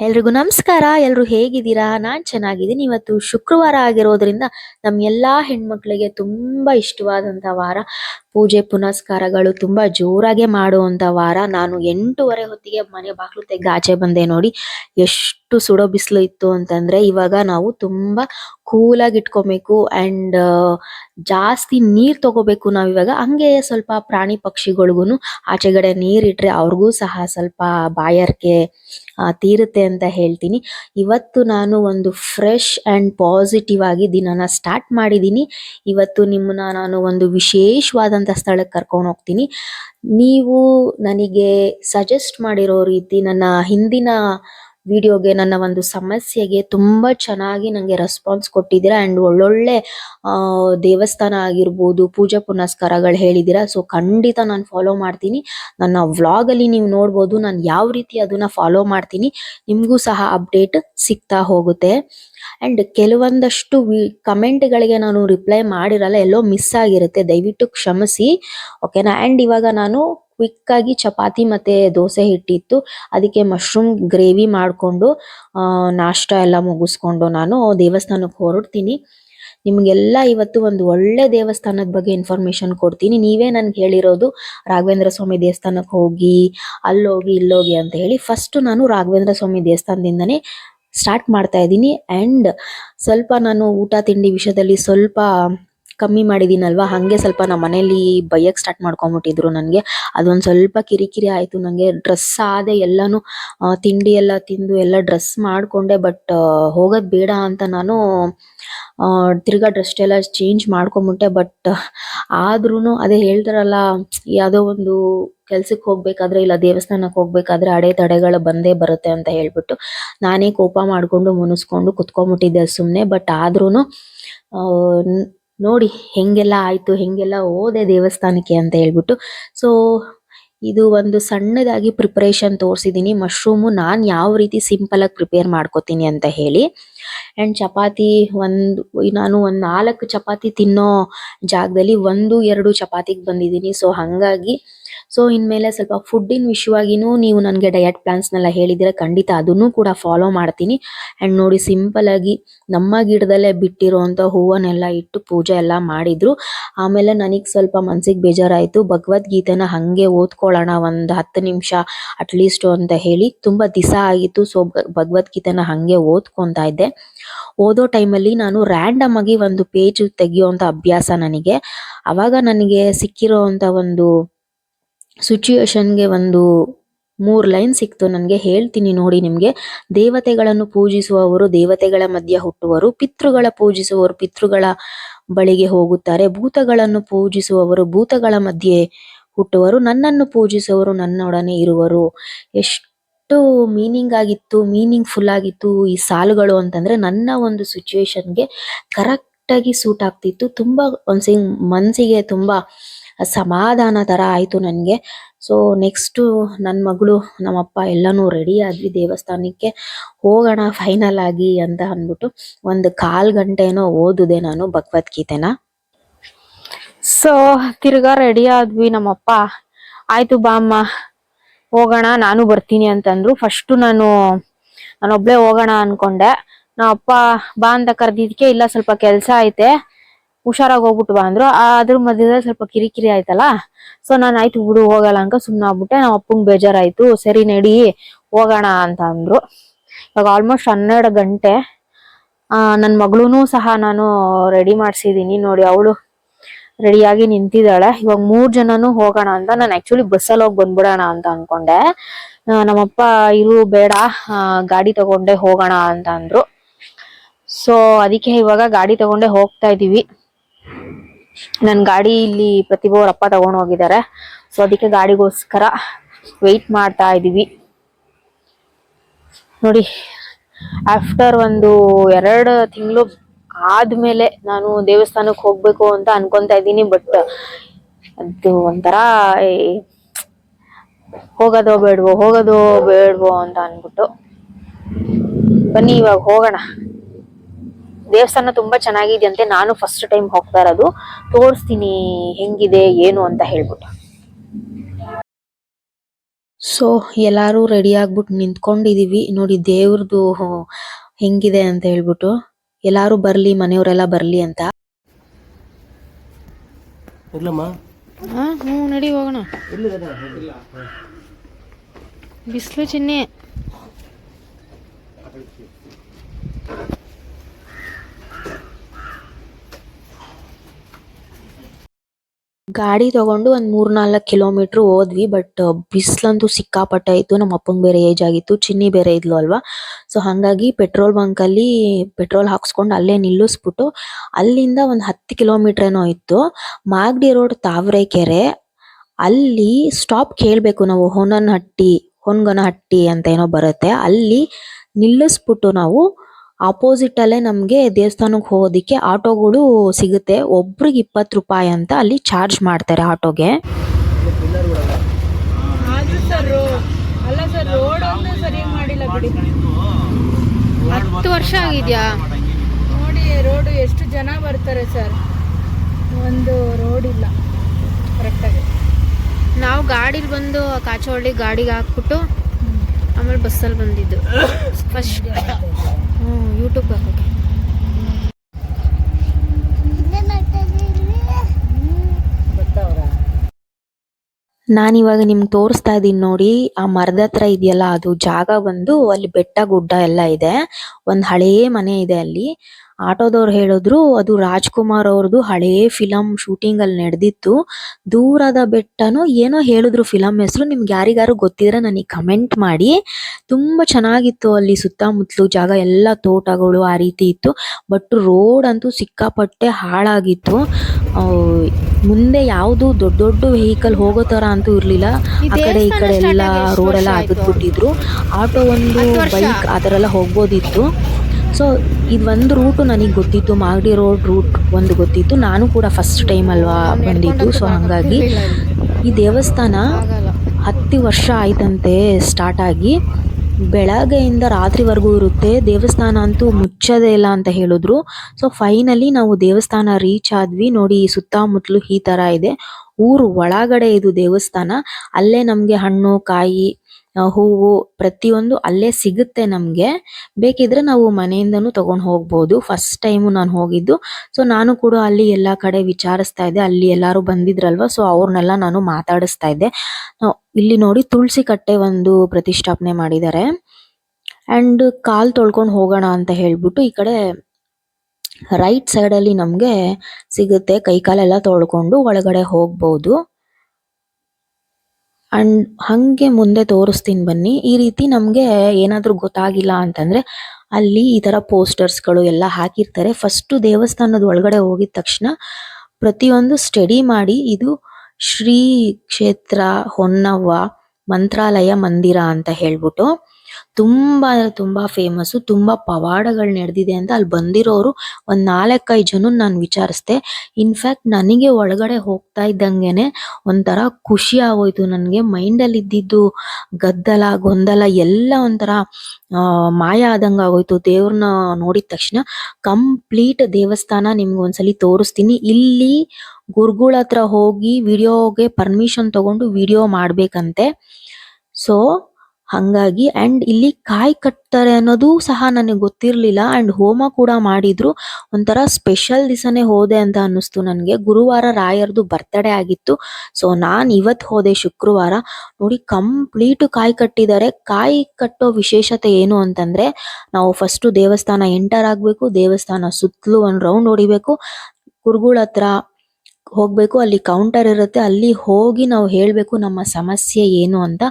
ಎಲ್ರಿಗೂ ನಮಸ್ಕಾರ. ಎಲ್ಲರೂ ಹೇಗಿದ್ದೀರಾ? ನಾನ್ ಚೆನ್ನಾಗಿದ್ದೀನಿ. ಇವತ್ತು ಶುಕ್ರವಾರ ಆಗಿರೋದ್ರಿಂದ ನಮ್ ಎಲ್ಲಾ ಹೆಣ್ಮಕ್ಳಿಗೆ ತುಂಬಾ ಇಷ್ಟವಾದಂತ ವಾರ. ಪೂಜೆ, ಪುನಸ್ಕಾರಗಳು ತುಂಬಾ ಜೋರಾಗೆ ಮಾಡುವಂತ ವಾರ. ನಾನು ಎಂಟೂವರೆ ಹೊತ್ತಿಗೆ ಮನೆ ಬಾಗಿಲು ತೆಗ್ದು ಆಚೆ ಬಂದೆ ನೋಡಿ. ಎಷ್ಟು ಸುಡೋ ಬಿಸಿಲು ಇತ್ತು ಅಂತಂದ್ರೆ ಇವಾಗ ನಾವು ತುಂಬಾ ಕೂಲ್ ಆಗಿ ಇಟ್ಕೋಬೇಕು ಅಂಡ್ ಜಾಸ್ತಿ ನೀರ್ ತಗೋಬೇಕು ನಾವ್ ಇವಾಗ. ಹಂಗೆ ಸ್ವಲ್ಪ ಪ್ರಾಣಿ ಪಕ್ಷಿಗಳಿಗೂನು ಆಚೆಗಡೆ ನೀರ್ ಇಟ್ರೆ ಅವ್ರಿಗೂ ಸಹ ಸ್ವಲ್ಪ ಬಾಯಾರಿಕೆ ತೀರುತ್ತೆ ಅಂತ ಹೇಳ್ತೀನಿ. ಇವತ್ತು ನಾನು ಒಂದು ಫ್ರೆಶ್ ಅಂಡ್ ಪಾಸಿಟಿವ್ ಆಗಿ ದಿನನ ಸ್ಟಾರ್ಟ್ ಮಾಡಿದ್ದೀನಿ. ಇವತ್ತು ನಿಮ್ಮನ್ನ ನಾನು ಒಂದು ವಿಶೇಷವಾದಂಥ ಸ್ಥಳಕ್ಕೆ ಕರ್ಕೊಂಡು ಹೋಗ್ತೀನಿ. ನೀವು ನನಗೆ ಸಜೆಸ್ಟ್ ಮಾಡಿರೋ ರೀತಿ ನನ್ನ ಹಿಂದಿನ ವಿಡಿಯೋಗೆ ನನ್ನ ಒಂದು ಸಮಸ್ಯೆಗೆ ತುಂಬಾ ಚೆನ್ನಾಗಿ ನನಗೆ ರೆಸ್ಪಾನ್ಸ್ ಕೊಟ್ಟಿದ್ದೀರಾ ಅಂಡ್ ಒಳ್ಳೊಳ್ಳೆ ದೇವಸ್ಥಾನ ಆಗಿರ್ಬೋದು, ಪೂಜೆ ಪುನಸ್ಕಾರಗಳು ಹೇಳಿದ್ದೀರಾ. ಸೊ ಖಂಡಿತ ನಾನು ಫಾಲೋ ಮಾಡ್ತೀನಿ. ನನ್ನ ವ್ಲಾಗ್ ಅಲ್ಲಿ ನೀವು ನೋಡ್ಬೋದು, ನಾನು ಯಾವ ರೀತಿ ಅದನ್ನ ಫಾಲೋ ಮಾಡ್ತೀನಿ, ನಿಮಗೂ ಸಹ ಅಪ್ಡೇಟ್ ಸಿಗ್ತಾ ಹೋಗುತ್ತೆ. ಅಂಡ್ ಕೆಲವೊಂದಷ್ಟು ಕಮೆಂಟ್ ಗಳಿಗೆ ನಾನು ರಿಪ್ಲೈ ಮಾಡಿರಲ್ಲ, ಎಲ್ಲೋ ಮಿಸ್ ಆಗಿರುತ್ತೆ, ದಯವಿಟ್ಟು ಕ್ಷಮಿಸಿ ಓಕೆನಾ ಅಂಡ್ ಇವಾಗ ನಾನು ಕ್ವಿಕ್ ಆಗಿ ಚಪಾತಿ ಮತ್ತೆ ದೋಸೆ ಹಿಟ್ಟಿತ್ತು. ಅದಕ್ಕೆ ಮಶ್ರೂಮ್ ಗ್ರೇವಿ ಮಾಡ್ಕೊಂಡು ನಾಷ್ಟ ಎಲ್ಲ ಮುಗಿಸ್ಕೊಂಡು ನಾನು ದೇವಸ್ಥಾನಕ್ಕೆ ಹೊರಡ್ತೀನಿ. ನಿಮಗೆಲ್ಲ ಇವತ್ತು ಒಂದು ಒಳ್ಳೆ ದೇವಸ್ಥಾನದ ಬಗ್ಗೆ ಇನ್ಫಾರ್ಮೇಶನ್ ಕೊಡ್ತೀನಿ. ನೀವೇ ನನ್ಗೆ ಹೇಳಿರೋದು ರಾಘವೇಂದ್ರ ಸ್ವಾಮಿ ದೇವಸ್ಥಾನಕ್ಕೆ ಹೋಗಿ, ಅಲ್ಲೋಗಿ, ಇಲ್ಲೋಗಿ ಅಂತ ಹೇಳಿ ಫಸ್ಟ್ ನಾನು ರಾಘವೇಂದ್ರ ಸ್ವಾಮಿ ದೇವಸ್ಥಾನದಿಂದನೇ ಸ್ಟಾರ್ಟ್ ಮಾಡ್ತಾ ಇದ್ದೀನಿ. ಆ್ಯಂಡ್ ಸ್ವಲ್ಪ ನಾನು ಊಟ, ತಿಂಡಿ ವಿಷಯದಲ್ಲಿ ಸ್ವಲ್ಪ ಕಮ್ಮಿ ಮಾಡಿದೀನಲ್ವಾ? ಹಂಗೆ ಸ್ವಲ್ಪ ನಮ್ಮ ಮನೇಲಿ ಬೈಯಕ್ಕೆ ಸ್ಟಾರ್ಟ್ ಮಾಡ್ಕೊಂಡ್ಬಿಟ್ಟಿದ್ರು ನನಗೆ. ಅದೊಂದು ಸ್ವಲ್ಪ ಕಿರಿಕಿರಿ ಆಯಿತು ನನಗೆ ಡ್ರೆಸ್ ಆದೆ ಎಲ್ಲಾನು ತಿಂಡಿ ಎಲ್ಲ ತಿಂದು ಎಲ್ಲ ಡ್ರೆಸ್ ಮಾಡ್ಕೊಂಡೆ ಬಟ್ ಹೋಗೋದು ಬೇಡ ಅಂತ ನಾನು ತಿರ್ಗಾ ಡ್ರೆಸ್ ಎಲ್ಲ ಚೇಂಜ್ ಮಾಡ್ಕೊಂಬಿಟ್ಟೆ ಬಟ್ ಆದ್ರೂನು ಅದೇ ಹೇಳ್ತಾರಲ್ಲ, ಯಾವುದೋ ಒಂದು ಕೆಲ್ಸಕ್ಕೆ ಹೋಗ್ಬೇಕಾದ್ರೆ ಇಲ್ಲ ದೇವಸ್ಥಾನಕ್ಕೆ ಹೋಗ್ಬೇಕಾದ್ರೆ ಅಡೆತಡೆಗಳು ಬಂದೇ ಬರುತ್ತೆ ಅಂತ ಹೇಳ್ಬಿಟ್ಟು ನಾನೇ ಕೋಪ ಮಾಡ್ಕೊಂಡು ಮುನಿಸ್ಕೊಂಡು ಕುತ್ಕೊಂಡ್ಬಿಟ್ಟಿದ್ದೆ ಸುಮ್ನೆ ಬಟ್ ಆದ್ರೂನು, ಆ ನ್- ನೋಡಿ ಹೆಂಗೆಲ್ಲ ಆಯಿತು, ಹೆಂಗೆಲ್ಲ ಹೋದೆ ದೇವಸ್ಥಾನಕ್ಕೆ ಅಂತ ಹೇಳ್ಬಿಟ್ಟು. ಸೊ ಇದು ಒಂದು ಸಣ್ಣದಾಗಿ ಪ್ರಿಪರೇಷನ್ ತೋರಿಸಿದ್ದೀನಿ ಮಶ್ರೂಮು ನಾನು ಯಾವ ರೀತಿ ಸಿಂಪಲ್ ಆಗಿ ಪ್ರಿಪೇರ್ ಮಾಡ್ಕೋತೀನಿ ಅಂತ ಹೇಳಿ. ಅಂಡ್ ಚಪಾತಿ ಒಂದು, ನಾನು ಒಂದು ನಾಲ್ಕು ಚಪಾತಿ ತಿನ್ನೋ ಜಾಗದಲ್ಲಿ ಒಂದು, ಎರಡು ಚಪಾತಿಗೆ ಬಂದಿದ್ದೀನಿ ಸೊ ಹಂಗಾಗಿ ಸೊ ಇನ್ಮೇಲೆ ಸ್ವಲ್ಪ ಫುಡ್ಡಿನ ವಿಷಯವಾಗಿನೂ ನೀವು ನನಗೆ ಡಯಟ್ ಪ್ಲಾನ್ಸ್ನೆಲ್ಲ ಹೇಳಿದ್ರೆ ಖಂಡಿತ ಅದನ್ನು ಕೂಡ ಫಾಲೋ ಮಾಡ್ತೀನಿ. ಆ್ಯಂಡ್ ನೋಡಿ ಸಿಂಪಲ್ ಆಗಿ ನಮ್ಮ ಗಿಡದಲ್ಲೇ ಬಿಟ್ಟಿರೋಂಥ ಹೂವನ್ನೆಲ್ಲ ಇಟ್ಟು ಪೂಜೆ ಎಲ್ಲ ಮಾಡಿದ್ರು. ಆಮೇಲೆ ನನಗೆ ಸ್ವಲ್ಪ ಮನ್ಸಿಗೆ ಬೇಜಾರಾಯ್ತು. ಭಗವದ್ಗೀತೆನ ಹಂಗೆ ಓದ್ಕೊಳ್ಳೋಣ ಒಂದು ಹತ್ತು ನಿಮಿಷ ಅಟ್ಲೀಸ್ಟ್ ಅಂತ ಹೇಳಿ ತುಂಬಾ ದಿಸ ಆಗಿತ್ತು. ಸೊ ಭಗವದ್ಗೀತೆನ ಹಂಗೆ ಓದ್ಕೊಂತಾ ಇದ್ದೆ. ಓದೋ ಟೈಮಲ್ಲಿ ನಾನು ರ್ಯಾಂಡಮ್ ಆಗಿ ಒಂದು ಪೇಜ್ ತೆಗಿಯೋಂತ ಅಭ್ಯಾಸ ನನಗೆ. ಅವಾಗ ನನಗೆ ಸಿಕ್ಕಿರೋಂತ ಒಂದು ಸಿಚುಯೇಷನ್ಗೆ ಒಂದು ಮೂರು ಲೈನ್ ಸಿಕ್ತು. ನನಗೆ ಹೇಳ್ತೀನಿ ನೋಡಿ ನಿಮಗೆ. ದೇವತೆಗಳನ್ನು ಪೂಜಿಸುವವರು ದೇವತೆಗಳ ಮಧ್ಯ ಹುಟ್ಟುವರು, ಪಿತೃಗಳ ಪೂಜಿಸುವವರು ಪಿತೃಗಳ ಬಳಿಗೆ ಹೋಗುತ್ತಾರೆ. ಭೂತಗಳನ್ನು ಪೂಜಿಸುವವರು ಭೂತಗಳ ಮಧ್ಯೆ ಹುಟ್ಟುವರು, ನನ್ನನ್ನು ಪೂಜಿಸುವವರು ನನ್ನೊಡನೆ ಇರುವರು. ಎಷ್ಟು ಮೀನಿಂಗ್ ಆಗಿತ್ತು ಮೀನಿಂಗ್ ಫುಲ್ ಆಗಿತ್ತು ಈ ಸಾಲುಗಳು ಅಂತಂದ್ರೆ ನನ್ನ ಒಂದು ಸಿಚುಯೇಷನ್ಗೆ ಕರೆಕ್ಟ್ ಆಗಿ ಸೂಟ್ ಆಗ್ತಿತ್ತು. ತುಂಬಾ ಒಂದ್ಸಿಂಗ್ ಮನಸ್ಸಿಗೆ ತುಂಬಾ ಸಮಾಧಾನ ತರ ಆಯ್ತು ನನ್ಗೆ. ಸೊ ನೆಕ್ಸ್ಟ್ ನನ್ನ ಮಗಳು, ನಮ್ಮಪ್ಪ ಎಲ್ಲನೂ ರೆಡಿ ಆದ್ವಿ ದೇವಸ್ಥಾನಕ್ಕೆ. ಹೋಗೋಣ ಫೈನಲ್ ಆಗಿ ಅಂತ ಅಂದ್ಬಿಟ್ಟು ಒಂದು ಕಾಲ್ ಗಂಟೆನೋ ಓದಿದೆ ನಾನು ಭಗವದ್ಗೀತೆನ. ಸೊ ತಿರ್ಗಾ ರೆಡಿ ಆದ್ವಿ ನಮ್ಮಪ್ಪ. ಆಯ್ತು ಬಾ ಅಮ್ಮ, ಹೋಗೋಣ, ನಾನು ಬರ್ತೀನಿ ಅಂತಂದ್ರು. ಫಸ್ಟ್ ನಾನು, ನಾನೊಬ್ಳೆ ಹೋಗೋಣ ಅನ್ಕೊಂಡೆ. ನಮ್ಮಪ್ಪ ಬಾ ಅಂತ ಕರ್ದಿದ್ಕೆ ಇಲ್ಲ, ಸ್ವಲ್ಪ ಕೆಲಸ ಐತೆ. ಹುಷಾರಾಗಿ ಹೋಗ್ಬಿಟ್ಟು ಬಾ ಅಂದ್ರು. ಅದ್ರ ಮಧ್ಯದಲ್ಲಿ ಸ್ವಲ್ಪ ಕಿರಿಕಿರಿ ಆಯ್ತಲ್ಲ? ಸೊ ನಾನು ಆಯ್ತು ಬಿಡು, ಹೋಗಲ್ಲ ಅಂತ ಸುಮ್ನೆ ಆಗ್ಬಿಟ್ಟೆ. ನಮ್ಮ ಅಪ್ಪಂಗೆ ಬೇಜಾರಾಯ್ತು. ಸರಿ ನಡಿ, ಹೋಗೋಣ ಅಂತ ಅಂದ್ರು. ಇವಾಗ ಆಲ್ಮೋಸ್ಟ್ ಹನ್ನೆರಡು ಗಂಟೆ. ನನ್ನ ಮಗಳೂ ಸಹ ನಾನು ರೆಡಿ ಮಾಡ್ಸಿದೀನಿ. ನೋಡಿ, ಅವಳು ರೆಡಿಯಾಗಿ ನಿಂತಿದ್ದಾಳೆ. ಇವಾಗ ಮೂರು ಜನನು ಹೋಗೋಣ ಅಂತ. ನಾನು ಆಕ್ಚುಲಿ ಬಸ್ಸಲ್ಲಿ ಹೋಗಿ ಬಂದ್ಬಿಡೋಣ ಅಂತ ಅನ್ಕೊಂಡೆ. ನಮ್ಮಪ್ಪ ಇರು, ಬೇಡ. ಗಾಡಿ ತಗೊಂಡೆ ಹೋಗೋಣ ಅಂತ ಅಂದ್ರು. ಸೊ ಅದಕ್ಕೆ ಇವಾಗ ಗಾಡಿ ತಗೊಂಡೆ ಹೋಗ್ತಾ ಇದೀವಿ. ನನ್ ಗಾಡಿ ಇಲ್ಲಿ ಪ್ರತಿಭಾ ಅವ್ರ ಅಪ್ಪ ತಗೊಂಡ್ ಹೋಗಿದ್ದಾರೆ ಸೊ ಅದಕ್ಕೆ ಗಾಡಿಗೋಸ್ಕರ ವೆಯ್ಟ್ ಮಾಡ್ತಾ ಇದೀವಿ. ನೋಡಿ ಆಫ್ಟರ್ ಒಂದು ಎರಡು ತಿಂಗಳು ಆದ್ಮೇಲೆ ನಾನು ದೇವಸ್ಥಾನಕ್ಕೆ ಹೋಗ್ಬೇಕು ಅಂತ ಅನ್ಕೊಂತಾ ಇದ್ದೀನಿ ಬಟ್ ಅದು ಒಂಥರ ಹೋಗೋದೋ ಬೇಡವೋ ಹೋಗೋದೋ ಬೇಡವೋ ಅಂತ ಅನ್ಬಿಟ್ಟು. ಬನ್ನಿ, ಇವಾಗ ಹೋಗೋಣ. ದೇವಸ್ಥಾನ ತುಂಬಾ ಚೆನ್ನಾಗಿದೆಯಂತೆ ನಾನು ಫಸ್ಟ್ ಟೈಮ್ ಹೋಗ್ತಾ ಇರೋದು. ತೋರಿಸ್ತೀನಿ ಹೆಂಗಿದೆ ಏನು ಅಂತ ಹೇಳ್ಬಿಟ್ಟು. ಸೊ ಎಲ್ಲಾರು ರೆಡಿ ಆಗ್ಬಿಟ್ಟು ನಿಂತ್ಕೊಂಡಿದೀವಿ. ನೋಡಿ ದೇವ್ರದು ಹೆಂಗಿದೆ ಅಂತ ಹೇಳ್ಬಿಟ್ಟು. ಎಲ್ಲಾರು ಬರ್ಲಿ ಮನೆಯವರೆಲ್ಲ ಬರ್ಲಿ ಅಂತ. ನಡಿ ಹೋಗೋಣ. ಬಿಸಿಲು ಚಿನ್ನಿ. ಗಾಡಿ ತಗೊಂಡು ಒಂದ್ ಮೂರ್ ನಾಲ್ಕ್ ಕಿಲೋಮೀಟರ್ ಹೋದ್ವಿ, ಬಟ್ ಬಿಸಿಲಂತೂ ಸಿಕ್ಕಾಪಟ್ಟೆ ಇತ್ತು. ನಮ್ಮ ಅಪ್ಪಂಗ್ ಬೇರೆ ಏಜ್ ಆಗಿತ್ತು, ಚಿನ್ನಿ ಬೇರೆ ಇದ್ಲು ಅಲ್ವಾ? ಸೊ, ಹಂಗಾಗಿ ಪೆಟ್ರೋಲ್ ಬಂಕ್ ಅಲ್ಲಿ ಪೆಟ್ರೋಲ್ ಹಾಕ್ಸ್ಕೊಂಡು ಅಲ್ಲೇ ನಿಲ್ಲಿಸ್ಬಿಟ್ಟು ಅಲ್ಲಿಂದ ಒಂದ್ ಹತ್ತು ಕಿಲೋಮೀಟರ್ ಏನೋ ಇತ್ತು. ಮಾಗಡಿ ರೋಡ್ ತಾವರೆಕೆರೆ ಅಲ್ಲಿ ಸ್ಟಾಪ್ ಕೇಳ್ಬೇಕು ನಾವು ಹೊನ್ನನಹಟ್ಟಿ ಹೊನ್ಗನಹಟ್ಟಿ ಅಂತ ಏನೋ ಬರುತ್ತೆ. ಅಲ್ಲಿ ನಿಲ್ಲಿಸ್ಬಿಟ್ಟು ನಾವು ಆಪೋಸಿಟ್ ಅಲ್ಲೇ ನಮಗೆ ದೇವಸ್ಥಾನಕ್ಕೆ ಹೋಗೋದಿಕ್ಕೆ ಆಟೋಗಳು ಸಿಗುತ್ತೆ. ಒಬ್ರಿಗೆ ಇಪ್ಪತ್ತು ರೂಪಾಯಿ ಅಂತ ಅಲ್ಲಿ ಚಾರ್ಜ್ ಮಾಡ್ತಾರೆ ಆಟೋಗೆ. ಆದ್ರೂ ಸರ್ ಅಲ್ಲ ಸರ್ ರೋಡ್ ಒಂದು ಸರಿಯಾಗಿ ಮಾಡಿಲ್ಲ ಬಿಡಿ. ಹತ್ತು ವರ್ಷ ಆಗಿದ್ಯಾ? ನೋಡಿ ರೋಡು ಎಷ್ಟು ಜನ ಬರ್ತಾರೆ ಸರ್? ಒಂದು ರೋಡ್ ಇಲ್ಲ. ಕರೆಕ್ಟಾಗಿ ನಾವು ಗಾಡಿಲಿ ಬಂದು ಕಾಚೋಳ್ಳಿ ಗಾಡಿಗೆ ಹಾಕ್ಬಿಟ್ಟು ಆಮೇಲೆ ಬಸ್ಸಲ್ಲಿ ಬಂದಿದ್ದು. ಫಸ್ಟ್ ಹ್ಞೂ ಯೂಟ್ಯೂಬ್ ಹಾಕೋಕೆ ನಾನಿವಾಗ ನಿಮ್ಗೆ ತೋರಿಸ್ತಾ ಇದೀನಿ ನೋಡಿ, ಆ ಮರದ ಹತ್ರ ಇದೆಯಲ್ಲ, ಅದು ಜಾಗ ಬಂದು ಅಲ್ಲಿ ಬೆಟ್ಟ ಗುಡ್ಡ ಎಲ್ಲ ಇದೆ. ಒಂದು ಹಳೇ ಮನೆ ಇದೆ ಅಲ್ಲಿ. ಆಟೋದವ್ರು ಹೇಳಿದ್ರು ಅದು ರಾಜ್ಕುಮಾರ್ ಅವ್ರದ್ದು ಹಳೇ ಫಿಲಂ ಶೂಟಿಂಗ್ ಅಲ್ಲಿ ನಡೆದಿತ್ತು. ದೂರದ ಬೆಟ್ಟನು ಏನೋ ಹೇಳಿದ್ರು ಫಿಲಂ ಹೆಸರು ನಿಮ್ಗೆ ಯಾರಿಗಾರು ಗೊತ್ತಿದ್ರೆ ನನಗೆ ಕಮೆಂಟ್ ಮಾಡಿ. ತುಂಬಾ ಚೆನ್ನಾಗಿತ್ತು ಅಲ್ಲಿ ಸುತ್ತಮುತ್ತಲು ಜಾಗ ಎಲ್ಲ ತೋಟಗಳು ಆ ರೀತಿ ಇತ್ತು. ಬಟ್ ರೋಡ್ ಅಂತೂ ಸಿಕ್ಕಾಪಟ್ಟೆ ಹಾಳಾಗಿತ್ತು. ಮುಂದೆ ಯಾವುದು ದೊಡ್ಡ ದೊಡ್ಡ ವೆಹಿಕಲ್ ಹೋಗೋ ತರ ಅಂತೂ ಇರ್ಲಿಲ್ಲ. ಆ ಕಡೆ ಈ ಕಡೆ ಎಲ್ಲ ರೋಡ್ ಎಲ್ಲ ವರ್ಷ ಆಟೋ ಒಂದು ಬೈಕ್ ಆ ಬೈಕ್ ಅದರೆಲ್ಲ ಹೋಗ್ಬೋದಿತ್ತು. ಸೊ ಇದು ಒಂದು ರೂಟು ನನಗೆ ಗೊತ್ತಿತ್ತು ಮಾಗಡಿ ರೋಡ್ ರೂಟ್ ಒಂದು ಗೊತ್ತಿತ್ತು. ನಾನು ಕೂಡ ಫಸ್ಟ್ ಟೈಮ್ ಅಲ್ವಾ ಬಂದಿದ್ದು ಸೊ ಹಾಗಾಗಿ ಈ ದೇವಸ್ಥಾನ ಹತ್ತು ವರ್ಷ ಆಯ್ತಂತೆ ಸ್ಟಾರ್ಟ್ ಆಗಿ. ಬೆಳಗ್ಗೆಯಿಂದ ರಾತ್ರಿವರೆಗೂ ಇರುತ್ತೆ. ದೇವಸ್ಥಾನ ಅಂತೂ ಮುಚ್ಚೋದೇ ಇಲ್ಲ ಅಂತ ಹೇಳಿದ್ರು. ಸೊ ಫೈನಲಿ ನಾವು ದೇವಸ್ಥಾನ ರೀಚ್ ಆದ್ವಿ. ನೋಡಿ ಸುತ್ತಮುತ್ತಲು ಈ ಥರ ಇದೆ. ಊರು ಒಳಗಡೆ ಇದು ದೇವಸ್ಥಾನ. ಅಲ್ಲೇ ನಮಗೆ ಹಣ್ಣು ಕಾಯಿ ಹೂವು ಪ್ರತಿಯೊಂದು ಅಲ್ಲೇ ಸಿಗುತ್ತೆ ನಮಗೆ. ಬೇಕಿದ್ರೆ ನಾವು ಮನೆಯಿಂದನೂ ತಗೊಂಡು ಹೋಗ್ಬೋದು. ಫಸ್ಟ್ ಟೈಮು ನಾನು ಹೋಗಿದ್ದು. ಸೊ ನಾನು ಕೂಡ ಅಲ್ಲಿ ಎಲ್ಲ ಕಡೆ ವಿಚಾರಿಸ್ತಾ ಇದ್ದೆ. ಅಲ್ಲಿ ಎಲ್ಲರೂ ಬಂದಿದ್ರಲ್ವಾ? ಸೊ ಅವ್ರನ್ನೆಲ್ಲ ನಾನು ಮಾತಾಡಿಸ್ತಾ ಇದ್ದೆ. ಇಲ್ಲಿ ನೋಡಿ ತುಳಸಿ ಕಟ್ಟೆ ಒಂದು ಪ್ರತಿಷ್ಠಾಪನೆ ಮಾಡಿದ್ದಾರೆ. ಅಂಡ್ ಕಾಲ್ ತೊಳ್ಕೊಂಡು ಹೋಗೋಣ ಅಂತ ಹೇಳ್ಬಿಟ್ಟು ಈ ಕಡೆ ರೈಟ್ ಸೈಡ್ ಅಲ್ಲಿ ನಮ್ಗೆ ಸಿಗುತ್ತೆ. ಕೈ ಕಾಲೆಲ್ಲ ತೊಳ್ಕೊಂಡು ಒಳಗಡೆ ಹೋಗ್ಬೋದು. ಅಂಡ್ ಹಂಗೆ ಮುಂದೆ ತೋರಿಸ್ತೀನಿ ಬನ್ನಿ. ಈ ರೀತಿ ನಮಗೆ ಏನಾದರೂ ಗೊತ್ತಾಗಿಲ್ಲ ಅಂತಂದ್ರೆ ಅಲ್ಲಿ ಈ ಥರ ಪೋಸ್ಟರ್ಸ್ಗಳು ಗಳು ಎಲ್ಲ ಹಾಕಿರ್ತಾರೆ. ಫಸ್ಟ್ ದೇವಸ್ಥಾನದ ಒಳಗಡೆ ಹೋಗಿದ ತಕ್ಷಣ ಪ್ರತಿಯೊಂದು ಸ್ಟಡಿ ಮಾಡಿ ಇದು ಶ್ರೀ ಕ್ಷೇತ್ರ ಹೊನ್ನವ್ವ ಮಂತ್ರಾಲಯ ಮಂದಿರ ಅಂತ ಹೇಳ್ಬಿಟ್ಟು ತುಂಬಾ ಅಂದ್ರೆ ತುಂಬಾ ಫೇಮಸ್ ತುಂಬಾ ಪವಾಡಗಳು ನಡೆದಿದೆ ಅಂತ ಅಲ್ಲಿ ಬಂದಿರೋರು ಒಂದ್ ನಾಲ್ಕೈದು ಜನ ನಾನು ವಿಚಾರಿಸ್ದೆ. ಇನ್ಫ್ಯಾಕ್ಟ್ ನನಗೆ ಒಳಗಡೆ ಹೋಗ್ತಾ ಇದ್ದಂಗೆನೆ ಒಂಥರ ಖುಷಿ ಆಗೋಯ್ತು. ನನಗೆ ಮೈಂಡ್ ಅಲ್ಲಿ ಇದ್ದಿದ್ದು ಗದ್ದಲ, ಗೊಂದಲ ಎಲ್ಲ ಒಂಥರ ಮಾಯ ಆದಂಗ ಆಗೋಯ್ತು. ದೇವ್ರನ್ನ ನೋಡಿದ ತಕ್ಷಣ ಕಂಪ್ಲೀಟ್ ದೇವಸ್ಥಾನ ನಿಮ್ಗೆ ಒಂದ್ಸಲಿ ತೋರಿಸ್ತೀನಿ. ಇಲ್ಲಿ ಗುರುಗಳ ಹತ್ರ ಹೋಗಿ ವಿಡಿಯೋಗೆ ಪರ್ಮಿಷನ್ ತಗೊಂಡು ವಿಡಿಯೋ ಮಾಡ್ಬೇಕಂತೆ. ಸೊ ಹಂಗಾಗಿ ಅಂಡ್ ಇಲ್ಲಿ ಕಾಯಿ ಕಟ್ತಾರೆ ಅನ್ನೋದು ಸಹ ನನಗೆ ಗೊತ್ತಿರಲಿಲ್ಲ. ಅಂಡ್ ಹೋಮ ಕೂಡ ಮಾಡಿದ್ರು. ಒಂಥರ ಸ್ಪೆಷಲ್ ದಿವಸನೇ ಹೋದೆ ಅಂತ ಅನ್ನಿಸ್ತು ನನಗೆ. ಗುರುವಾರ ರಾಯರ್ದು ಬರ್ತಡೇ ಆಗಿತ್ತು. ಸೊ ನಾನು ಇವತ್ತು ಹೋದೆ ಶುಕ್ರವಾರ. ನೋಡಿ ಕಂಪ್ಲೀಟ್ ಕಾಯಿ ಕಟ್ಟಿದ್ದಾರೆ. ಕಾಯಿ ಕಟ್ಟೋ ವಿಶೇಷತೆ ಏನು ಅಂತಂದ್ರೆ, ನಾವು ಫಸ್ಟ್ ದೇವಸ್ಥಾನ ಎಂಟರ್ ಆಗಬೇಕು, ದೇವಸ್ಥಾನ ಸುತ್ತಲೂ ಒಂದು ರೌಂಡ್ ಹೊಡಿಬೇಕು. ಕುರುಗಳ ಹತ್ರ ಹೋಗ್ಬೇಕು, ಅಲ್ಲಿ ಕೌಂಟರ್ ಇರುತ್ತೆ, ಅಲ್ಲಿ ಹೋಗಿ ನಾವು ಹೇಳಬೇಕು ನಮ್ಮ ಸಮಸ್ಯೆ ಏನು ಅಂತ,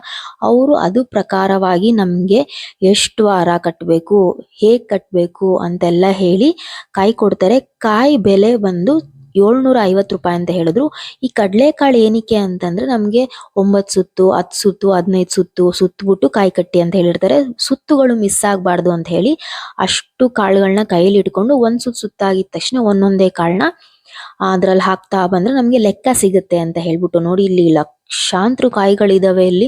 ಅವರು ಅದು ಪ್ರಕಾರವಾಗಿ ನಮಗೆ ಎಷ್ಟು ವಾರ ಕಟ್ಟಬೇಕು ಹೇಗೆ ಕಟ್ಟಬೇಕು ಅಂತೆಲ್ಲ ಹೇಳಿ ಕಾಯಿ ಕೊಡ್ತಾರೆ. ಕಾಯಿ ಬೆಲೆ ಬಂದು ಏಳ್ನೂರ ಐವತ್ತು ರೂಪಾಯಿ ಅಂತ ಹೇಳಿದ್ರು. ಈ ಕಡಲೆಕಾಳು ಏನಕ್ಕೆ ಅಂತಂದ್ರೆ ನಮಗೆ ಒಂಬತ್ತು ಸುತ್ತು, ಹತ್ತು ಸುತ್ತು, ಹದಿನೈದು ಸುತ್ತು ಸುತ್ತಬಿಟ್ಟು ಕಾಯಿ ಕಟ್ಟಿ ಅಂತ ಹೇಳಿರ್ತಾರೆ. ಸುತ್ತುಗಳು ಮಿಸ್ ಆಗಬಾರ್ದು ಅಂತ ಹೇಳಿ ಅಷ್ಟು ಕಾಳುಗಳನ್ನ ಕೈಯಲ್ಲಿ ಇಟ್ಕೊಂಡು ಒಂದು ಸುತ್ತು ಸುತ್ತಾಗಿದ ತಕ್ಷಣ ಒಂದೊಂದೇ ಕಾಳನ್ನ ಅದ್ರಲ್ಲಿ ಹಾಕ್ತಾ ಬಂದ್ರೆ ನಮ್ಗೆ ಲೆಕ್ಕ ಸಿಗುತ್ತೆ ಅಂತ ಹೇಳ್ಬಿಟ್ಟು ನೋಡಿ, ಇಲ್ಲಿ ಲಕ್ಷಾಂತರ ಕಾಯಿಗಳಿದಾವೆ ಇಲ್ಲಿ.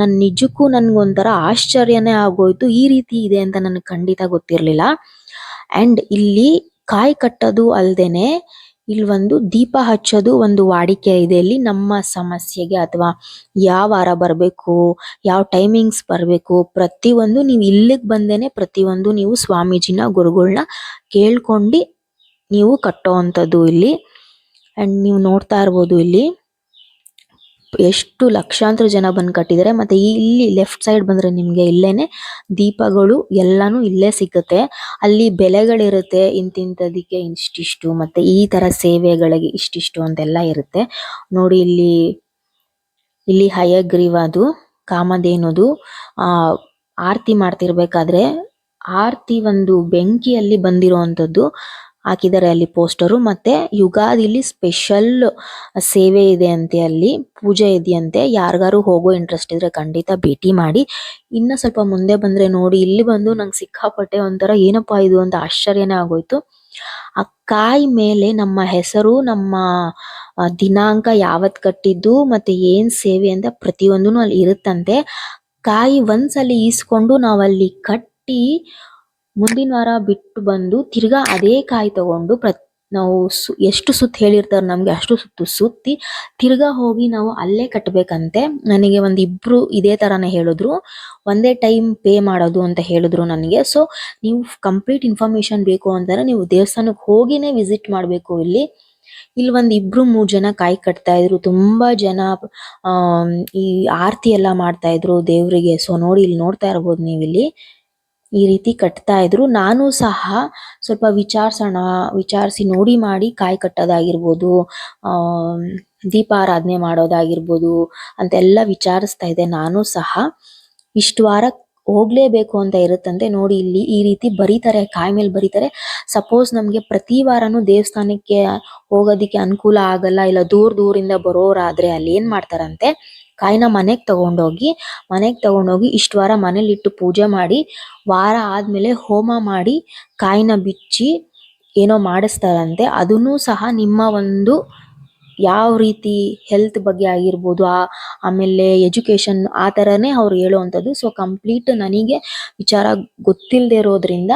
ನನ್ ನಿಜಕ್ಕೂ ನನ್ಗೊಂಥರ ಆಶ್ಚರ್ಯನೇ ಆಗೋಯ್ತು. ಈ ರೀತಿ ಇದೆ ಅಂತ ನನಗೆ ಖಂಡಿತ ಗೊತ್ತಿರ್ಲಿಲ್ಲ. ಅಂಡ್ ಇಲ್ಲಿ ಕಾಯಿ ಕಟ್ಟೋದು ಅಲ್ದೇನೆ ಇಲ್ಲಿ ಒಂದು ದೀಪ ಹಚ್ಚೋದು ಒಂದು ವಾಡಿಕೆ ಇದೆ. ಇಲ್ಲಿ ನಮ್ಮ ಸಮಸ್ಯೆಗೆ ಅಥವಾ ಯಾವ ವಾರ ಬರಬೇಕು, ಯಾವ ಟೈಮಿಂಗ್ಸ್ ಬರಬೇಕು, ಪ್ರತಿಯೊಂದು ನೀವು ಇಲ್ಲಿಗೆ ಬಂದೇನೆ ಪ್ರತಿಯೊಂದು ನೀವು ಸ್ವಾಮೀಜಿನ ಗುರುಗಳನ್ನ ಕೇಳ್ಕೊಂಡು ನೀವು ಕಟ್ಟೋವಂಥದ್ದು ಇಲ್ಲಿ. ಅಂಡ್ ನೀವು ನೋಡ್ತಾ ಇರ್ಬೋದು ಇಲ್ಲಿ. ಎಷ್ಟು ಲಕ್ಷಾಂತರ ಜನ ಬಂದು ಕಟ್ಟಿದ್ದಾರೆ. ಮತ್ತೆ ಇಲ್ಲಿ ಲೆಫ್ಟ್ ಸೈಡ್ ಬಂದ್ರೆ ನಿಮಗೆ ಇಲ್ಲೇನೆ ದೀಪಗಳು ಎಲ್ಲಾನು ಇಲ್ಲೇ ಸಿಗುತ್ತೆ. ಅಲ್ಲಿ ಬೆಲೆಗಳಿರುತ್ತೆ ಇಂತಿಂತದಕ್ಕೆ ಇಷ್ಟಿಷ್ಟು. ಮತ್ತೆ ಈ ತರ ಸೇವೆಗಳಿಗೆ ಇಷ್ಟಿಷ್ಟು ಅಂತೆಲ್ಲ ಇರುತ್ತೆ. ನೋಡಿ ಇಲ್ಲಿ ಇಲ್ಲಿ ಹಯಗ್ರೀವ ಅದು, ಕಾಮಧೇನುದು. ಆ, ಆರತಿ ಮಾಡ್ತಿರ್ಬೇಕಾದ್ರೆ ಆರತಿ ಒಂದು ಬೆಂಕಿಯಲ್ಲಿ ಬಂದಿರುವಂತದ್ದು ಹಾಕಿದ್ದಾರೆ ಅಲ್ಲಿ ಪೋಸ್ಟರು. ಮತ್ತೆ ಯುಗಾದಿಲಿ ಸ್ಪೆಷಲ್ ಸೇವೆ ಇದೆ ಅಂತೆ ಅಲ್ಲಿ, ಪೂಜೆ ಇದೆಯಂತೆ. ಯಾರಿಗಾರು ಹೋಗೋ ಇಂಟ್ರೆಸ್ಟ್ ಇದ್ರೆ ಖಂಡಿತ ಭೇಟಿ ಮಾಡಿ. ಇನ್ನ ಸ್ವಲ್ಪ ಮುಂದೆ ಬಂದ್ರೆ ನೋಡಿ, ಇಲ್ಲಿ ಬಂದು ನಂಗೆ ಸಿಕ್ಕಾಪಟ್ಟೆ ಒಂಥರ ಏನಪ್ಪಾ ಇದು ಅಂತ ಆಶ್ಚರ್ಯನೇ ಆಗೋಯ್ತು. ಆ ಕಾಯಿ ಮೇಲೆ ನಮ್ಮ ಹೆಸರು, ನಮ್ಮ ದಿನಾಂಕ ಯಾವತ್ ಕಟ್ಟಿದ್ದು, ಮತ್ತೆ ಏನ್ ಸೇವೆ ಅಂತ ಪ್ರತಿಯೊಂದೂ ಅಲ್ಲಿ ಇರುತ್ತಂತೆ. ಕಾಯಿ ಒಂದ್ಸಲಿ ಈಸ್ಕೊಂಡು ನಾವಲ್ಲಿ ಕಟ್ಟಿ ಮುಂದಿನ ವಾರ ಬಿಟ್ಟು ಬಂದು ತಿರ್ಗಾ ಅದೇ ಕಾಯಿ ತಗೊಂಡು ಪ್ರ, ನಾವು ಸು, ಎಷ್ಟು ಸುತ್ತ ಹೇಳಿರ್ತಾರೆ ನಮಗೆ ಅಷ್ಟು ಸುತ್ತು ಸುತ್ತಿ ತಿರ್ಗಾ ಹೋಗಿ ನಾವು ಅಲ್ಲೇ ಕಟ್ಟಬೇಕಂತೆ ನನಗೆ ಒಂದು ಇಬ್ರು ಇದೇ ತರಾನೇ ಹೇಳಿದ್ರು. ಒಂದೇ ಟೈಮ್ ಪೇ ಮಾಡೋದು ಅಂತ ಹೇಳಿದ್ರು ನನಗೆ. ಸೊ, ನೀವು ಕಂಪ್ಲೀಟ್ ಇನ್ಫಾರ್ಮೇಷನ್ ಬೇಕು ಅಂತಾರೆ, ನೀವು ದೇವಸ್ಥಾನಕ್ಕೆ ಹೋಗಿನೇ ವಿಸಿಟ್ ಮಾಡಬೇಕು ಇಲ್ಲಿ. ಇಲ್ಲಿ ಒಂದು ಇಬ್ರು ಮೂರು ಜನ ಕಾಯಿ ಕಟ್ತಾ ಇದ್ರು. ತುಂಬಾ ಜನ ಈ ಆರತಿ ಎಲ್ಲ ಮಾಡ್ತಾ ಇದ್ರು ದೇವರಿಗೆ. ಸೊ, ನೋಡಿ, ಇಲ್ಲಿ ನೋಡ್ತಾ ಇರ್ಬೋದು ನೀವು ಇಲ್ಲಿ ಈ ರೀತಿ ಕಟ್ತಾ ಇದ್ರು. ನಾನು ಸಹ ಸ್ವಲ್ಪ ವಿಚಾರಿಸೋಣ, ವಿಚಾರಿಸಿ ನೋಡಿ ಮಾಡಿ ಕಾಯಿ ಕಟ್ಟೋದಾಗಿರ್ಬೋದು ದೀಪಾರಾಧನೆ ಮಾಡೋದಾಗಿರ್ಬೋದು ಅಂತೆಲ್ಲ ವಿಚಾರಿಸ್ತಾ ಇದ್ದೆ. ನಾನು ಸಹ ಇಷ್ಟು ವಾರ ಹೋಗ್ಲೇಬೇಕು ಅಂತ ಇರುತ್ತಂತೆ ನೋಡಿ ಇಲ್ಲಿ ಈ ರೀತಿ ಬರೀತಾರೆ, ಕಾಯಿ ಮೇಲೆ ಬರೀತಾರೆ. ಸಪೋಸ್ ನಮಗೆ ಪ್ರತಿ ವಾರನೂ ದೇವಸ್ಥಾನಕ್ಕೆ ಹೋಗೋದಿಕ್ಕೆ ಅನುಕೂಲ ಆಗಲ್ಲ, ಇಲ್ಲ ದೂರ ದೂರಿಂದ ಬರೋರಾದ್ರೆ ಅಲ್ಲಿ ಏನ್ ಮಾಡ್ತಾರಂತೆ? ಕಾಯಿನ ಮನೆಗೆ ತಗೊಂಡೋಗಿ ಮನೆಗೆ ತಗೊಂಡೋಗಿ ಇಷ್ಟು ವಾರ ಮನೇಲಿ ಇಟ್ಟು ಪೂಜೆ ಮಾಡಿ, ವಾರ ಆದಮೇಲೆ ಹೋಮ ಮಾಡಿ, ಕಾಯಿನ ಬಿಚ್ಚಿ ಏನೋ ಮಾಡಿಸ್ತಾರಂತೆ. ಅದನ್ನು ಸಹ ನಿಮ್ಮ ಒಂದು ಯಾವ ರೀತಿ ಹೆಲ್ತ್ ಬಗ್ಗೆ ಆಗಿರ್ಬೋದು, ಆ, ಆಮೇಲೆ ಎಜುಕೇಶನ್ ಆ ಥರನೇ ಅವ್ರು ಹೇಳುವಂಥದ್ದು. ಸೊ ಕಂಪ್ಲೀಟ್ ನನಗೆ ವಿಚಾರ ಗೊತ್ತಿಲ್ಲದೆ ಇರೋದ್ರಿಂದ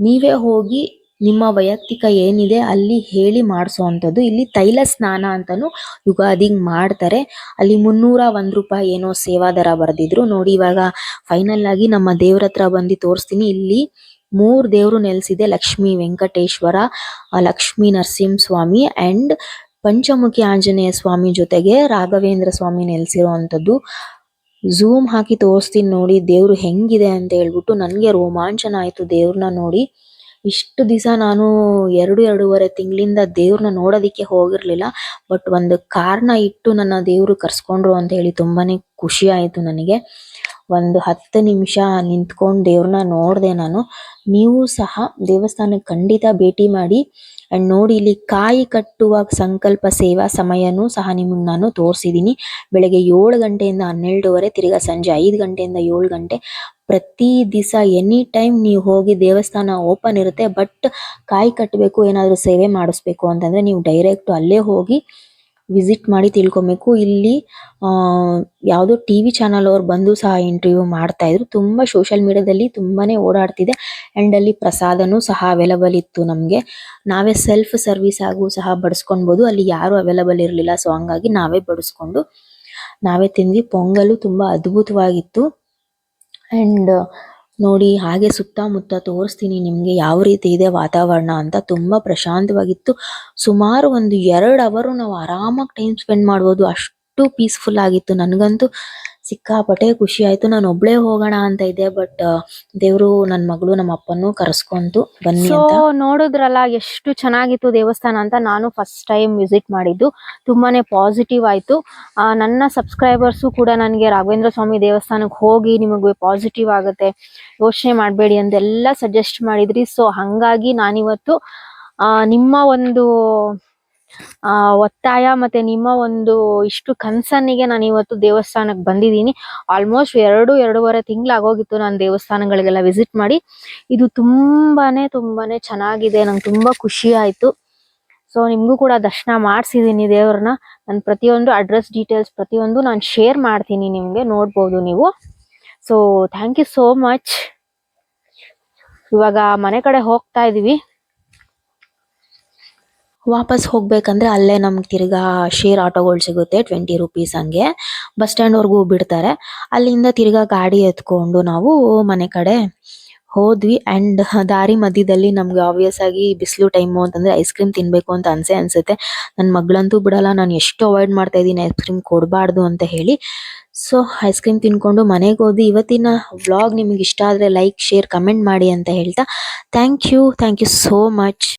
ನೀವೇ ಹೋಗಿ ನಿಮ್ಮ ವೈಯಕ್ತಿಕ ಏನಿದೆ ಅಲ್ಲಿ ಹೇಳಿ ಮಾಡಿಸುವಂಥದ್ದು ಇಲ್ಲಿ ತೈಲ ಸ್ನಾನ ಅಂತಾನು ಯುಗಾದಿಗೆ ಮಾಡ್ತಾರೆ. ಅಲ್ಲಿ ಮುನ್ನೂರ ಒಂದ್ ರೂಪಾಯಿ ಏನೋ ಸೇವಾ ದರ ಬರೆದಿದ್ರು. ನೋಡಿ ಇವಾಗ ಫೈನಲ್ ಆಗಿ ನಮ್ಮ ದೇವ್ರ ಹತ್ರ ಬಂದು ತೋರಿಸ್ತೀನಿ. ಇಲ್ಲಿ ಮೂರು ದೇವರು ನೆಲೆಸಿದೆ, ಲಕ್ಷ್ಮೀ ವೆಂಕಟೇಶ್ವರ ಲಕ್ಷ್ಮಿ ನರಸಿಂಹ ಸ್ವಾಮಿ ಅಂಡ್ ಪಂಚಮುಖಿ ಆಂಜನೇಯ ಸ್ವಾಮಿ ಜೊತೆಗೆ ರಾಘವೇಂದ್ರ ಸ್ವಾಮಿ ನೆಲೆಸಿರುವಂಥದ್ದು ಝೂಮ್ ಹಾಕಿ ತೋರಿಸ್ತೀನಿ ನೋಡಿ ದೇವ್ರು ಹೆಂಗಿದೆ ಅಂತ ಹೇಳ್ಬಿಟ್ಟು ನನಗೆ ರೋಮಾಂಚನ ಆಯಿತು ದೇವ್ರನ್ನ ನೋಡಿ. ಇಷ್ಟು ದಿವಸ ನಾನು ಎರಡು, ಎರಡೂವರೆ ತಿಂಗಳಿಂದ ದೇವ್ರನ್ನ ನೋಡೋದಿಕ್ಕೆ ಹೋಗಿರ್ಲಿಲ್ಲ. ಬಟ್ ಒಂದು ಕಾರಣ ಇಟ್ಟು ನನ್ನ ದೇವರು ಕರ್ಸ್ಕೊಂಡ್ರು ಅಂತ ಹೇಳಿ ತುಂಬಾನೇ ಖುಷಿ ಆಯಿತು ನನಗೆ. ಒಂದು ಹತ್ತು ನಿಮಿಷ ನಿಂತ್ಕೊಂಡು ದೇವ್ರನ್ನ ನೋಡ್ದೆ ನಾನು. ನೀವು ಸಹ ದೇವಸ್ಥಾನಕ್ಕೆ ಖಂಡಿತ ಭೇಟಿ ಮಾಡಿ. ಅಂಡ್ ನೋಡಿ ಇಲ್ಲಿ ಕಾಯಿ ಕಟ್ಟುವ ಸಂಕಲ್ಪ ಸೇವಾ ಸಮಯನೂ ಸಹ ನಿಮಗೆ ನಾನು ತೋರಿಸಿದೀನಿ. ಬೆಳಗ್ಗೆ ಏಳು ಗಂಟೆಯಿಂದ ಹನ್ನೆರಡುವರೆ, ತಿರ್ಗಾ ಸಂಜೆ ಐದು ಗಂಟೆಯಿಂದ ಏಳು ಗಂಟೆ. ಪ್ರತಿ ದಿವಸ ಎನಿ ಟೈಮ್ ನೀವು ಹೋಗಿ ದೇವಸ್ಥಾನ ಓಪನ್ ಇರುತ್ತೆ, ಬಟ್ ಕಾಯಿ ಕಟ್ಟಬೇಕು ಏನಾದರೂ ಸೇವೆ ಮಾಡಿಸ್ಬೇಕು ಅಂತಂದ್ರೆ ನೀವು ಡೈರೆಕ್ಟ್ ಅಲ್ಲೇ ಹೋಗಿ ವಿಸಿಟ್ ಮಾಡಿ ತಿಳ್ಕೊಬೇಕು. ಇಲ್ಲಿ ಯಾವುದೋ ಟಿವಿ ಚಾನೆಲ್ ಅವ್ರು ಬಂದು ಸಹ ಇಂಟರ್ವ್ಯೂ ಮಾಡ್ತಾ ಇದ್ರು. ತುಂಬಾ ಸೋಷಿಯಲ್ ಮೀಡಿಯಾದಲ್ಲಿ ತುಂಬಾನೇ ಓಡಾಡ್ತಿದೆ. ಅಂಡ್ ಅಲ್ಲಿ ಪ್ರಸಾದನೂ ಸಹ ಅವೈಲಬಲ್ ಇತ್ತು ನಮ್ಗೆ. ನಾವೇ ಸೆಲ್ಫ್ ಸರ್ವಿಸ್ ಆಗು ಸಹ ಬಡಿಸ್ಕೊಳ್ಬಹುದು ಅಲ್ಲಿ ಯಾರು ಅವೈಲಬಲ್ ಇರಲಿಲ್ಲ. ಸೊ ಹಂಗಾಗಿ ನಾವೇ ಬಡಿಸ್ಕೊಂಡು, ನಾವೇ ತಿಂದ್ವಿ. ಪೊಂಗಲು ತುಂಬಾ ಅದ್ಭುತವಾಗಿತ್ತು. ಅಂಡ್ ನೋಡಿ, ಹಾಗೆ ಸುತ್ತಮುತ್ತ ತೋರಿಸ್ತೀನಿ ನಿಮಗೆ ಯಾವ ರೀತಿ ಇದೆ ವಾತಾವರಣ ಅಂತ. ತುಂಬಾ ಪ್ರಶಾಂತವಾಗಿತ್ತು. ಸುಮಾರು ಒಂದು ಎರಡು ಅವರು ನಾವು ಆರಾಮಾಗಿ ಟೈಮ್ ಸ್ಪೆಂಡ್ ಮಾಡ್ಬೋದು. ಅಷ್ಟು ಪೀಸ್ಫುಲ್ ಆಗಿತ್ತು. ನನಗಂತೂ ಸಿಕ್ಕಾಪಟ್ಟೆ ಖುಷಿ ಆಯ್ತು. ನಾನು ಒಬ್ಳೆ ಹೋಗೋಣ ಅಂತ ಇದ್ದೆ ಬಟ್ ದೇವರು ನನ್ನ ಮಗಳು ನಮ್ಮ ಅಪ್ಪನೂ ಕರೆಸ್ಕೊಂತು ಬನ್ನಿ ಸೊ ಅಂತ. ನೋಡಿದ್ರಲ್ಲ ಎಷ್ಟು ಚೆನ್ನಾಗಿತ್ತು ದೇವಸ್ಥಾನ ಅಂತ ನಾನು ಫಸ್ಟ್ ಟೈಮ್ ವಿಸಿಟ್ ಮಾಡಿದ್ದು. ತುಂಬಾನೇ ಪಾಸಿಟಿವ್ ಆಯ್ತು. ನನ್ನ ಸಬ್ಸ್ಕ್ರೈಬರ್ಸು ಕೂಡ ನನಗೆ ರಾಘವೇಂದ್ರ ಸ್ವಾಮಿ ದೇವಸ್ಥಾನಕ್ಕೆ ಹೋಗಿ ನಿಮಗೆ ಪಾಸಿಟಿವ್ ಆಗುತ್ತೆ ಯೋಚನೆ ಮಾಡಬೇಡಿ ಅಂತೆಲ್ಲ ಸಜೆಸ್ಟ್ ಮಾಡಿದ್ರಿ. ಸೊ ಹಂಗಾಗಿ ನಾನಿವತ್ತು ನಿಮ್ಮ ಒಂದು ಆ, ಒತ್ತಾಯ ಮತ್ತೆ ನಿಮ್ಮ ಒಂದು ಇಷ್ಟು ಕನ್ಸನ್ನಿಗೆ ನಾನು ಇವತ್ತು ದೇವಸ್ಥಾನಕ್ಕೆ ಬಂದಿದ್ದೀನಿ. ಆಲ್ಮೋಸ್ಟ್ ಎರಡು, ಎರಡೂವರೆ ತಿಂಗಳಾಗೋಗಿತ್ತು ನಾನು ದೇವಸ್ಥಾನಗಳಿಗೆಲ್ಲ ವಿಸಿಟ್ ಮಾಡಿ. ಇದು ತುಂಬಾನೇ ತುಂಬಾನೇ ಚೆನ್ನಾಗಿದೆ, ನಂಗೆ ತುಂಬಾ ಖುಷಿ ಆಯ್ತು. ಸೊ ನಿಮ್ಗೂ ಕೂಡ ದರ್ಶನ ಮಾಡಿಸಿದೀನಿ ದೇವ್ರನ್ನ. ನಾನು ಪ್ರತಿಯೊಂದು ಅಡ್ರೆಸ್ ಡೀಟೇಲ್ಸ್ ಪ್ರತಿಯೊಂದು ನಾನು ಶೇರ್ ಮಾಡ್ತೀನಿ ನಿಮ್ಗೆ, ನೋಡ್ಬೋದು ನೀವು. So thank you so much ಇವಾಗ ಮನೆ ಕಡೆ ಹೋಗ್ತಾ ಇದೀವಿ. ವಾಪಸ್ ಹೋಗ್ಬೇಕಂದ್ರೆ ಅಲ್ಲೇ ನಮ್ಗೆ ತಿರ್ಗಾ ಶೇರ್ ಆಟೋಗಳು ಸಿಗುತ್ತೆ ಟ್ವೆಂಟಿ ರುಪೀಸ್ ಹಂಗೆ. ಬಸ್ ಸ್ಟ್ಯಾಂಡ್ವರೆಗೂ ಬಿಡ್ತಾರೆ. ಅಲ್ಲಿಂದ ತಿರ್ಗಾ ಗಾಡಿ ಎತ್ಕೊಂಡು ನಾವು ಮನೆ ಕಡೆ ಹೋದ್ವಿ. ಅಂಡ್ ದಾರಿ ಮಧ್ಯದಲ್ಲಿ ನಮ್ಗೆ ಆಬ್ವಿಯಸ್ ಆಗಿ ಬಿಸಿಲು ಟೈಮು ಅಂತಂದ್ರೆ ಐಸ್ ಕ್ರೀಮ್ ತಿನ್ಬೇಕು ಅಂತ ಅನ್ಸೆ ಅನ್ಸುತ್ತೆ. ನನ್ನ ಮಗಳಂತೂ ಬಿಡಲ್ಲ, ನಾನು ಎಷ್ಟು ಅವಾಯ್ಡ್ ಮಾಡ್ತಾ ಇದ್ದೀನಿ ಐಸ್ ಕ್ರೀಮ್ ಕೊಡಬಾರ್ದು ಅಂತ ಹೇಳಿ. ಸೊ ಐಸ್ ಕ್ರೀಮ್ ತಿನ್ಕೊಂಡು ಮನೆಗೆ ಹೋದ್ವಿ. ಇವತ್ತಿನ ವ್ಲಾಗ್ ನಿಮಗೆ ಇಷ್ಟ ಆದರೆ ಲೈಕ್ ಶೇರ್ ಕಮೆಂಟ್ ಮಾಡಿ ಅಂತ ಹೇಳ್ತಾ. Thank you thank you so much